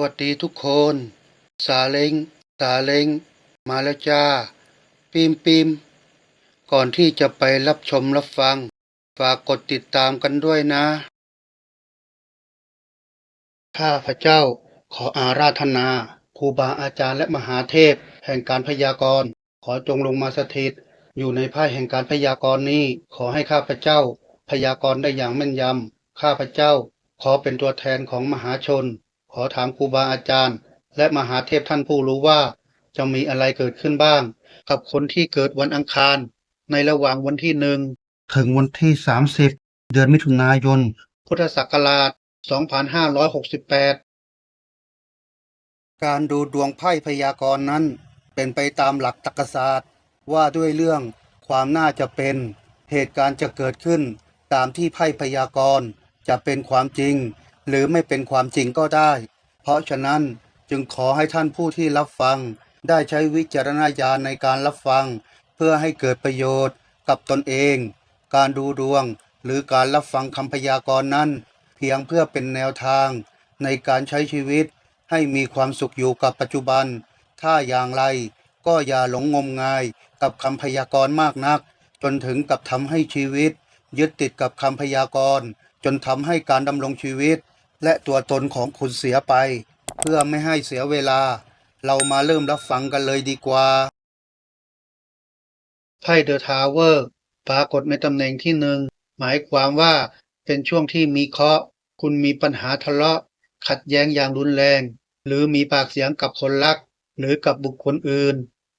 วัสดีทุกคน สาเล้งสาเล้งมาแล้วจ้าปิมปิมก่อนที่จะไปรับชมรับฟัง ฝากกดติดตามกันด้วยนะ ข้าพระเจ้าขออาราธนาครูบาอาจารย์และมหาเทพ แห่งการพยากรณ์ ขอจงลงมาสถิต อยู่ในภายแห่งการพยากรณ์นี้ ขอให้ข้าพระเจ้า พยากรณ์ได้อย่างแม่นยำข้าพระเจ้า ขอเป็นตัวแทนของมหาชน ขอถามครูบาอาจารย์ และมหาเทพท่านผู้รู้ว่า จะมีอะไรเกิดขึ้นบ้าง กับคนที่เกิดวันอังคาร ในระหว่างวันที่หนึ่งถึงวันที่ 30 เดือนมิถุนายน พุทธศักราช 2568 การดูดวงไพ่พยากรณ์นั้น เป็นไปตามหลักตรรกศาสตร์ ว่าด้วยเรื่องความน่าจะเป็น เหตุการณ์จะเกิดขึ้น ตามที่ไพ่พยากรณ์จะเป็นความจริง หรือไม่เป็นความจริงก็ได้ เพราะฉะนั้นจึงขอให้ท่านผู้ที่รับฟัง ได้ใช้วิจารณญาณในการรับฟัง เพื่อให้เกิดประโยชน์กับตนเอง การดูดวง หรือการรับฟังคำพยากรณ์นั้น เพียงเพื่อเป็นแนวทาง ในการใช้ชีวิต ให้มีความสุขอยู่กับปัจจุบัน ถ้าอย่างไรก็อย่าหลงงมงายกับคำพยากรณ์มากนัก จนถึงกับทำให้ชีวิต ยึดติดกับคำพยากรณ์ จนทำให้การดำรงชีวิต และตัวตนของคุณเสียไป เพื่อไม่ให้เสียเวลา เรามาเริ่มรับฟังกันเลยดีกว่าไพ่เดอะทาวเวอร์ปรากฏในตำแหน่งที่หนึ่งหมายความว่าเป็นช่วงที่มีเคราะห์คุณมีปัญหาทะเลาะ ขัดแย้งอย่างรุนแรง หรือมีปากเสียงกับคนรัก หรือกับบุคคลอื่น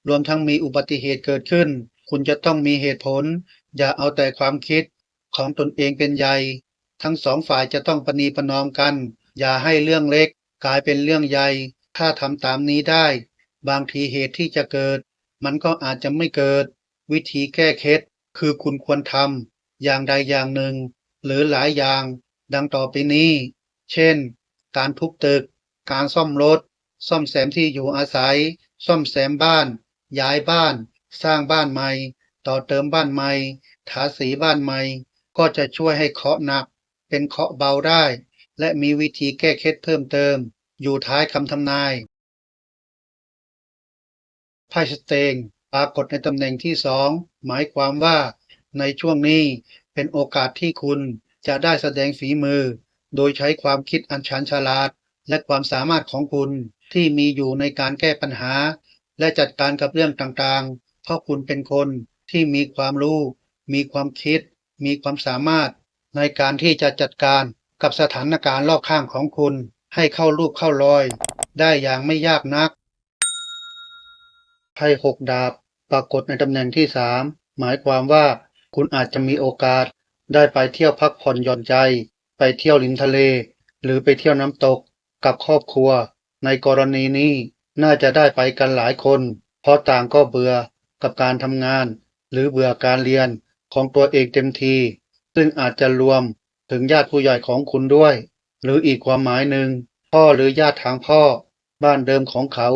รวมทั้งมีอุบัติเหตุเกิดขึ้น คุณจะต้องมีเหตุผล อย่าเอาแต่ความคิดของตนเองเป็นใหญ่ ทั้งสองฝ่ายจะต้องปณีประนอมกัน อย่าให้เรื่องเล็กกลายเป็นเรื่องใหญ่ ถ้าทำตามนี้ได้ บางทีเหตุที่จะเกิด มันก็อาจจะไม่เกิด วิธีแก้เคล็ดคือคุณควรทำอย่างใดอย่างหนึ่ง หรือหลายอย่าง ดังต่อไปนี้ เช่น การทุบตึก การซ่อมรถ ซ่อมแซมที่อยู่อาศัย ซ่อมแซมบ้าน ย้ายบ้าน สร้างบ้านใหม่ ต่อเติมบ้านใหม่ ทาสีบ้านใหม่ ก็จะช่วยให้เคราะหนัก เป็นเคราะห์เบาได้ และมีวิธีแก้เคล็ดเพิ่มเติม อยู่ท้ายคำทำนายไพ่สเตงปรากฏในตำแหน่งที่สองหมายความว่าในช่วงนี้เป็นโอกาสที่คุณจะได้แสดงฝีมือ โดยใช้ความคิดอันชันฉลาด และความสามารถของคุณที่มีอยู่ในการแก้ปัญหา และจัดการกับเรื่องต่างๆ เพราะคุณเป็นคนที่มีความรู้ มีความคิด มีความสามารถ ในการที่จะจัดการกับสถานการณ์รอบข้างของคุณ ให้เข้ารูปเข้ารอย ได้อย่างไม่ยากนักไพ่หกดาบ ปรากฏในตำแหน่งที่สามหมายความว่าคุณอาจจะมีโอกาสได้ไปเที่ยวพักผ่อนหย่อนใจ ไปเที่ยวริมทะเล หรือไปเที่ยวน้ำตกกับครอบครัว ในกรณีนี้น่าจะได้ไปกันหลายคน เพราะต่างก็เบื่อกับการทำงาน หรือเบื่อการเรียนของตัวเองเต็มที ซึ่งอาจจะรวมถึงญาติผู้ใหญ่ของคุณด้วย หรืออีกความหมายหนึ่ง พ่อหรือญาติทางพ่อ บ้านเดิมของเขา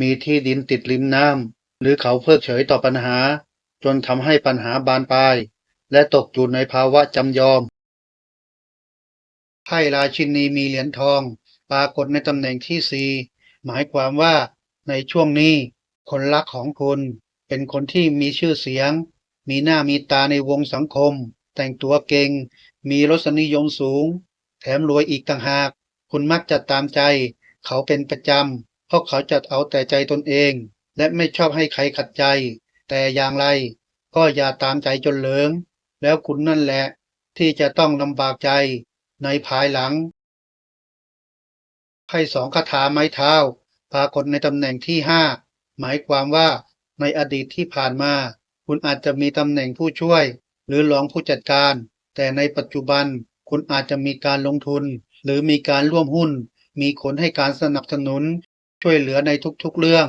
มีที่ดินติดริมน้ำหรือเขาเพิกเฉยต่อปัญหา จนทำให้ปัญหาบานปลายและตกอยู่ในภาวะจำยอมไพ่ราชินีมีเหรียญทอง ปรากฏในตำแหน่งที่สี่หมายความว่าในช่วงนี้ คนรักของคุณ เป็นคนที่มีชื่อเสียง มีหน้ามีตาในวงสังคม แต่งตัวเก่ง มีรสนิยมสูง แถมรวยอีกต่างหาก คุณมักจะตามใจ เขาเป็นประจำ เพราะเขาจะเอาแต่ใจตนเอง และไม่ชอบให้ใครขัดใจ แต่อย่างไร ก็อย่าตามใจจนเหลิง แล้วคุณนั่นแหละ ที่จะต้องลำบากใจในภายหลังไพ่สองคาถาไม้เท้า ปรากฏในตำแหน่งที่ห้าหมายความว่าในอดีตที่ผ่านมา คุณอาจจะมีตำแหน่งผู้ช่วย หรือรองผู้จัดการ แต่ในปัจจุบันคุณอาจจะมีการลงทุน หรือมีการร่วมหุ้น มีคนให้การสนับสนุน ช่วยเหลือในทุกๆเรื่อง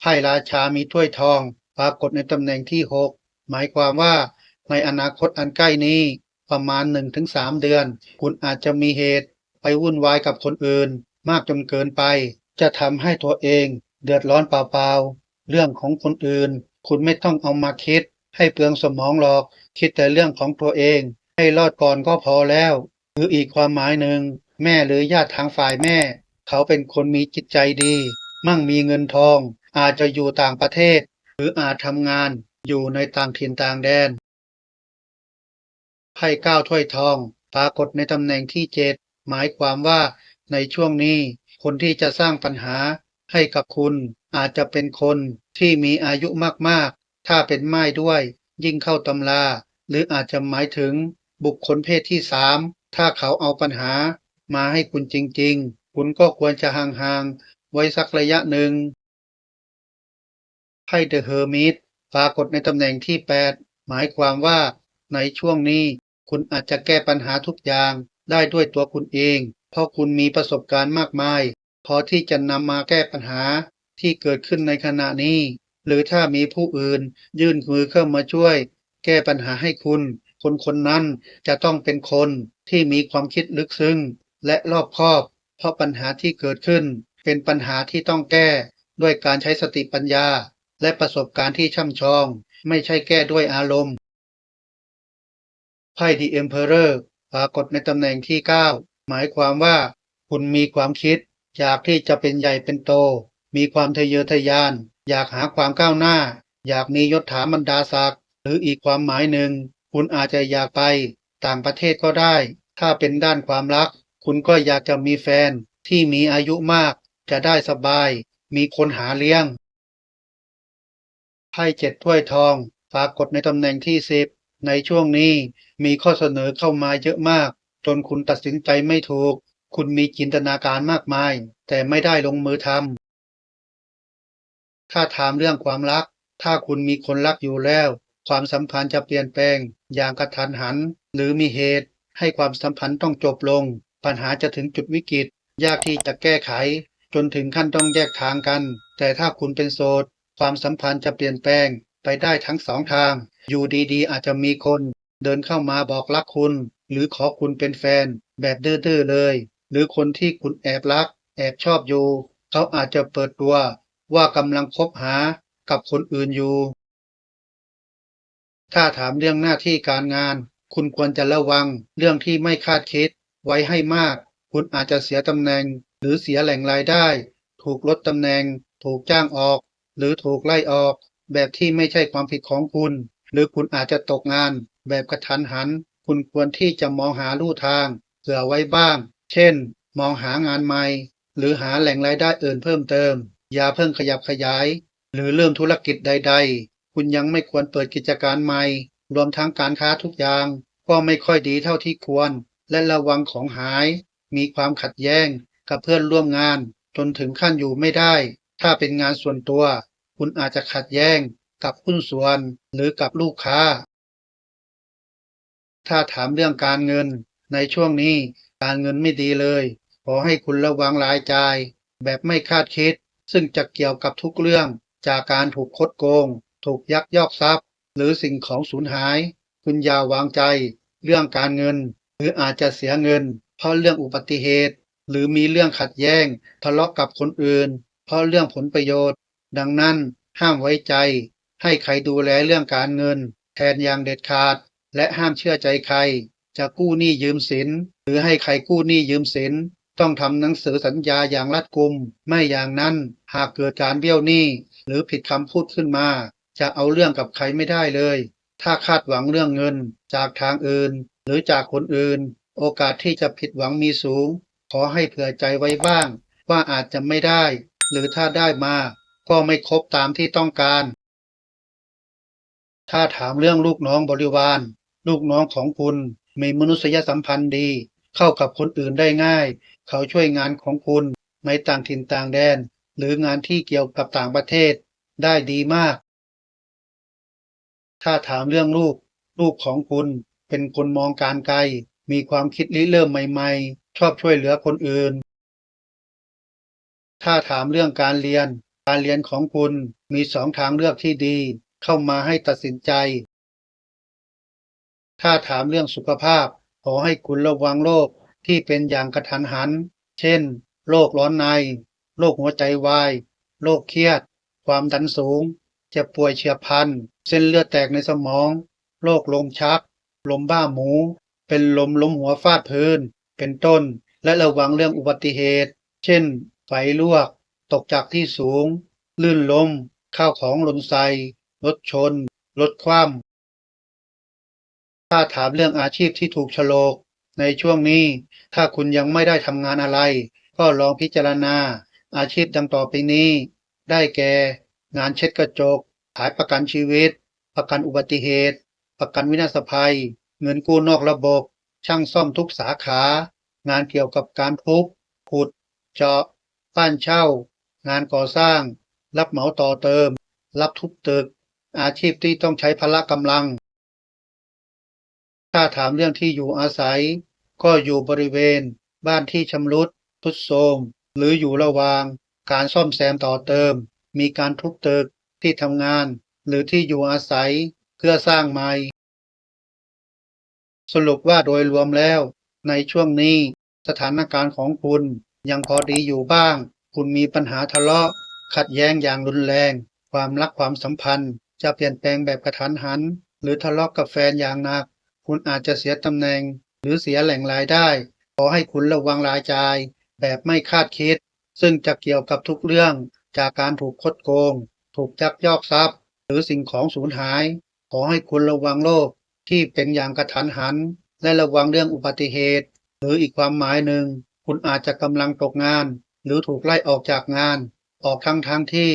ไพ่ราชามีถ้วยทอง ปรากฏในตำแหน่งที่หกหมายความว่าในอนาคตอันใกล้นี้ประมาณ 1-3 เดือน คุณอาจจะมีเหตุ ไปวุ่นวายกับคนอื่น มากจนเกินไป จะทำให้ตัวเอง เดือดร้อนเปล่าๆเรื่องของคนอื่น คุณไม่ต้องเอามาคิด ให้เปลืองสมองหรอก คิดแต่เรื่องของตัวเอง ให้รอดก่อนก็พอแล้ว หรืออีกความหมายหนึ่ง แม่หรือญาติทางฝ่ายแม่ เขาเป็นคนมีจิตใจดี มั่งมีเงินทอง อาจจะอยู่ต่างประเทศ หรืออาจทำงานอยู่ในต่างถิ่นต่างแดนไพ่เก้าถ้วยทอง ปรากฏในตำแหน่งที่เจ็ดหมายความว่าในช่วงนี้ คนที่จะสร้างปัญหาให้กับคุณอาจจะเป็นคนที่มีอายุมากๆ ถ้าเป็นไม้ด้วย ยิ่งเข้าตำรา หรืออาจจะหมายถึงบุคคลเพศที่สามถ้าเขาเอาปัญหามาให้คุณจริง ๆ คุณก็ควรจะห่างๆ ไว้สักระยะหนึ่งไพ่เดอะเฮอร์มิตปรากฏในตำแหน่งที่ 8 หมายความว่า ในช่วงนี้ คุณอาจจะแก้ปัญหาทุกอย่างได้ด้วยตัวคุณเอง เพราะคุณมีประสบการณ์มากมาย พอที่จะนำมาแก้ปัญหาที่เกิดขึ้นในขณะนี้ หรือถ้ามีผู้อื่น ยื่นมือเข้ามาช่วย แก้ปัญหาให้คุณ คนคนนั้นจะต้องเป็นคนที่มีความคิดลึกซึ้งและรอบคอบ เพราะปัญหาที่เกิดขึ้น เป็นปัญหาที่ต้องแก้ด้วยการใช้สติปัญญา และประสบการณ์ที่ช่ำชอง ไม่ใช่แก้ด้วยอารมณ์ไพ่ดีเอ็มเพอเรอร์ปรากฏในตำแหน่งที่ 9 หมายความว่า คุณมีความคิด อยากที่จะเป็นใหญ่เป็นโต มีความทะเยอทะยาน อยากหาความก้าวหน้า อยากมียศถาบรรดาศักดิ์ หรืออีกความหมายหนึ่ง คุณอาจจะอยากไป ต่างประเทศก็ได้ ถ้าเป็นด้านความรัก คุณก็อยากจะมีแฟนที่มีอายุมาก จะได้สบาย มีคนหาเลี้ยงไพ่เจ็ดถ้วยทองปรากฏในตำแหน่งที่สิบในช่วงนี้มีข้อเสนอเข้ามาเยอะมาก จนคุณตัดสินใจไม่ถูก คุณมีจินตนาการมากมาย แต่ไม่ได้ลงมือทำ ถ้าถามเรื่องความรัก ถ้าคุณมีคนรักอยู่แล้ว ความสัมพันธ์จะเปลี่ยนแปลง อย่างกระทันหัน หรือมีเหตุ ให้ความสัมพันธ์ต้องจบลง ปัญหาจะถึงจุดวิกฤต ยากที่จะแก้ไข จนถึงขั้นต้องแยกทางกัน แต่ถ้าคุณเป็นโสด ความสัมพันธ์จะเปลี่ยนแปลงไปได้ทั้งสองทาง อยู่ดีๆ อาจจะมีคน เดินเข้ามาบอกรักคุณ หรือขอคุณเป็นแฟน แบบดื้อๆเลย หรือคนที่คุณแอบรัก แอบชอบอยู่ เขาอาจจะเปิดตัว ว่ากำลังคบหากับคนอื่นอยู่ ถ้าถามเรื่องหน้าที่การงาน คุณควรจะระวังเรื่องที่ไม่คาดคิดไว้ให้มาก คุณอาจจะเสียตำแหน่ง หรือเสียแหล่งรายได้ ถูกลดตำแหน่ง ถูกจ้างออก หรือถูกไล่ออก แบบที่ไม่ใช่ความผิดของคุณ หรือคุณอาจจะตกงาน แบบกระทันหัน คุณควรที่จะมองหาลู่ทางเผื่อไว้บ้าง เช่น มองหางานใหม่ หรือหาแหล่งรายได้อื่นเพิ่มเติม อย่าเพิ่งขยับขยาย หรือเริ่มธุรกิจใด ๆ คุณยังไม่ควรเปิดกิจการใหม่ รวมทั้งการค้าทุกอย่างก็ไม่ค่อยดีเท่าที่ควร และระวังของหาย มีความขัดแย้งกับเพื่อนร่วมงาน จนถึงขั้นอยู่ไม่ได้ ถ้าเป็นงานส่วนตัว คุณอาจจะขัดแย้งกับหุ้นส่วน หรือกับลูกค้า ถ้าถามเรื่องการเงิน ในช่วงนี้การเงินไม่ดีเลย ขอให้คุณระวังรายจ่าย แบบไม่คาดคิด ซึ่งจะเกี่ยวกับทุกเรื่อง จากการถูกคดโกง ถูกยักยอกทรัพย์ หรือสิ่งของสูญหาย คุณอย่าวางใจ เรื่องการเงิน หรืออาจจะเสียเงิน เพราะเรื่องอุบัติเหตุ หรือมีเรื่องขัดแย้ง ทะเลาะกับคนอื่น เพราะเรื่องผลประโยชน์ ดังนั้นห้ามไว้ใจ ให้ใครดูแลเรื่องการเงิน แทนอย่างเด็ดขาด และห้ามเชื่อใจใคร จะกู้หนี้ยืมสิน หรือให้ใครกู้หนี้ยืมสิน ต้องทำหนังสือสัญญาอย่างรัดกุม ไม่อย่างนั้นหากเกิดการเบี้ยวหนี้ หรือผิดคำพูดขึ้นมา จะเอาเรื่องกับใครไม่ได้เลย ถ้าคาดหวังเรื่องเงิน จากทางอื่น หรือจากคนอื่น โอกาสที่จะผิดหวังมีสูง ขอให้เผื่อใจไว้บ้าง ว่าอาจจะไม่ได้ หรือถ้าได้มา ก็ไม่ครบตามที่ต้องการ ถ้าถามเรื่องลูกน้องบริวาร ลูกน้องของคุณมีมนุษยสัมพันธ์ดี เข้ากับคนอื่นได้ง่าย เขาช่วยงานของคุณในต่างถิ่นต่างแดน หรืองานที่เกี่ยวกับต่างประเทศได้ดีมาก ถ้าถามเรื่องลูก ลูกของคุณเป็นคนมองการไกล มีความคิดริเริ่มใหม่ๆ ชอบช่วยเหลือคนอื่น ถ้าถามเรื่องการเรียน การเรียนของคุณมีสองทางเลือกที่ดี เข้ามาให้ตัดสินใจ ถ้าถามเรื่องสุขภาพ ขอให้คุณระวังโรค ที่เป็นอย่างกระทันหัน เช่น โรคร้อนใน โรคหัวใจวาย โรคเครียด ความดันสูง เจ็บป่วยเฉียบพลัน เส้นเลือดแตกในสมอง โรคลมชัก ลมบ้าหมู เป็นลมล้มหัวฟาดพื้น เป็นต้น และระวังเรื่องอุบัติเหตุ เช่น ไฟลวก ตกจากที่สูง ลื่นล้ม ข้าวของหล่นใส่รถชน รถคว่ำถ้าถามเรื่องอาชีพที่ถูกฉลก ในช่วงนี้ถ้าคุณยังไม่ได้ทำงานอะไร ก็ลองพิจารณา อาชีพดังต่อไปนี้ ได้แก่ งานเช็ดกระจก ขายประกันชีวิต ประกันอุบัติเหตุ ประกันวินาศภัย เงินกู้นอกระบบ ช่างซ่อมทุกสาขา งานเกี่ยวกับการทุบขุด เจาะ บ้านเช่า งานก่อสร้าง รับเหมาต่อเติม รับทุบตึก อาชีพที่ต้องใช้พละกำลัง ถ้าถามเรื่องที่อยู่อาศัย ก็อยู่บริเวณ บ้านที่ชำรุดทรุดโทรมหรืออยู่ระหว่าง การซ่อมแซมต่อเติม มีการทุบตึกที่ทำงาน หรือที่อยู่อาศัย เพื่อสร้างใหม่ สรุปว่าโดยรวมแล้ว ในช่วงนี้สถานการณ์ของคุณยังพอดีอยู่บ้าง คุณมีปัญหาทะเลาะ ขัดแย้งอย่างรุนแรง ความรักความสัมพันธ์ จะเปลี่ยนแปลงแบบกระทันหัน หรือทะเลาะกับแฟนอย่างหนัก คุณอาจจะเสียตำแหน่ง หรือเสียแหล่งรายได้ ขอให้คุณระวังรายจ่าย แบบไม่คาดคิด ซึ่งจะเกี่ยวกับทุกเรื่อง จากการถูกคดโกง ถูกจักยอกทรัพย์ หรือสิ่งของสูญหาย ขอให้คุณระวังโรคที่เป็นอย่างกระทันหัน และระวังเรื่องอุบัติเหตุ หรืออีกความหมายหนึ่ง คุณอาจจะกำลังตกงาน หรือถูกไล่ออกจากงาน ออกทั้งทางที่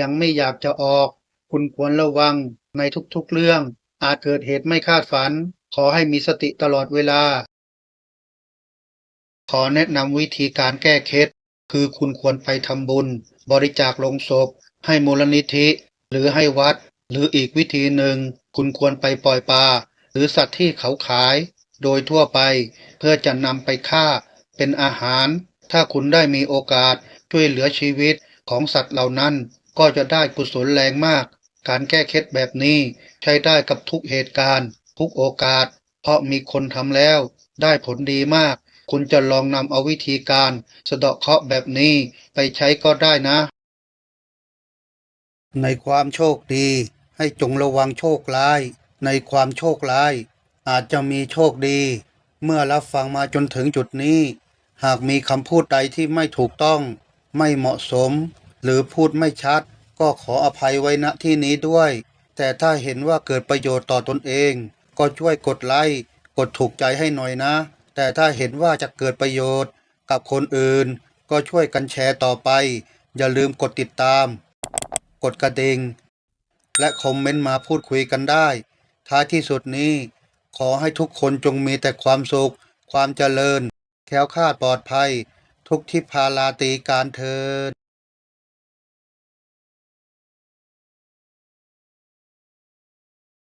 ยังไม่อยากจะออก คุณควรระวังในทุกๆเรื่อง อาจเกิดเหตุไม่คาดฝัน ขอให้มีสติตลอดเวลา ขอแนะนำวิธีการแก้เคล็ดคือคุณควรไปทำบุญ บริจาคลงศพ ให้มูลนิธิ หรือให้วัด หรืออีกวิธีหนึ่ง คุณควรไปปล่อยปลาหรือสัตว์ที่เขาขาย โดยทั่วไป เพื่อจะนำไปฆ่า เป็นอาหาร ถ้าคุณได้มีโอกาสช่วยเหลือชีวิตของสัตว์เหล่านั้น ก็จะได้กุศลแรงมาก การแก้เคล็ดแบบนี้ใช้ได้กับทุกเหตุการณ์ ทุกโอกาส เพราะมีคนทำแล้ว ได้ผลดีมาก คุณจะลองนำเอาวิธีการสะเดาะเคราะห์แบบนี้ไปใช้ก็ได้นะ ในความโชคดี ให้จงระวังโชคร้าย ในความโชคร้าย อาจจะมีโชคดี เมื่อรับฟังมาจนถึงจุดนี้ หากมีคำพูดใดที่ไม่ถูกต้อง ไม่เหมาะสม หรือพูดไม่ชัด ก็ขออภัยไว้ณที่นี้ด้วยแต่ถ้าเห็นว่าเกิดประโยชน์ต่อตนเอง ก็ช่วยกดไลค์กดถูกใจให้หน่อยนะ แต่ถ้าเห็นว่าจะเกิดประโยชน์ กับคนอื่น ก็ช่วยกันแชร์ต่อไป อย่าลืมกดติดตาม กดกระดิ่งและคอมเมนต์มาพูดคุยกันได้ ท้ายที่สุดนี้ ขอให้ทุกคนจงมีแต่ความสุข ความเจริญ แค้วคลาดปลอดภัย ทุกทิพาลาตีการเทิน